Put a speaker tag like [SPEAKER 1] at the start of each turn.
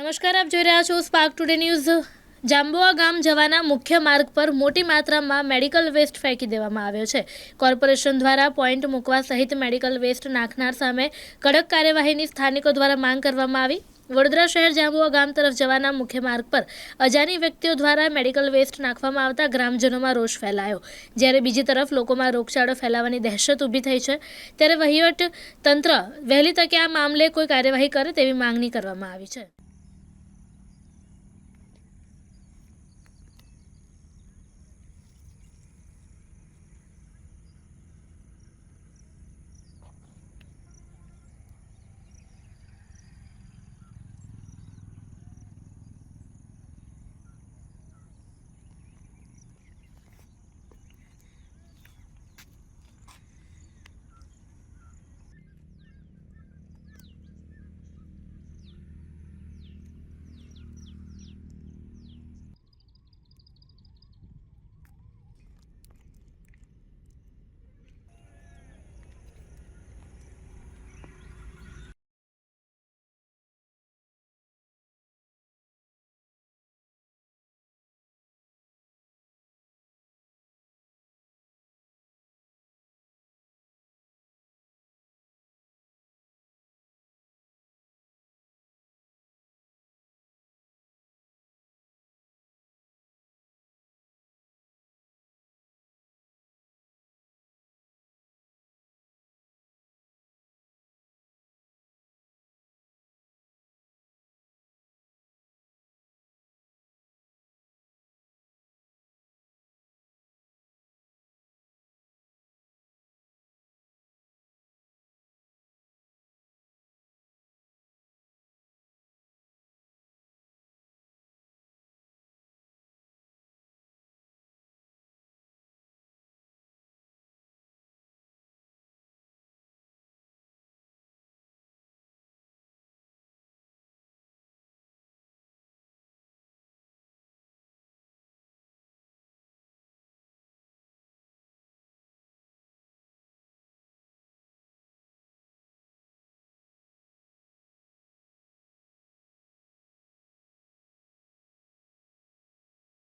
[SPEAKER 1] નમસ્કાર, આપ જોઈ રહ્યા છો સ્પાર્ક ટુડે ન્યૂઝ જાંબુઆ ગામ જવાના મુખ્ય માર્ગ પર મોટી માત્રામાં મેડિકલ વેસ્ટ ફેંકી દેવામાં આવ્યો છે. કોર્પોરેશન દ્વારા પોઈન્ટ મૂકવા સહિત મેડિકલ વેસ્ટ નાખનાર સામે કડક કાર્યવાહીની સ્થાનિકો દ્વારા માંગ કરવામાં આવી. વડોદરા શહેર જાંબુઆ ગામ તરફ જવાના મુખ્ય માર્ગ પર અજાણી વ્યક્તિઓ દ્વારા મેડિકલ વેસ્ટ નાખવામાં આવતા ગ્રામજનોમાં રોષ ફેલાયો. જ્યારે બીજી તરફ લોકોમાં રોગચાળો ફેલાવાની દહેશત ઊભી થઈ છે, ત્યારે વહીવટ તંત્ર વહેલી તકે આ મામલે કોઈ કાર્યવાહી કરે તેવી માંગણી કરવામાં આવી છે.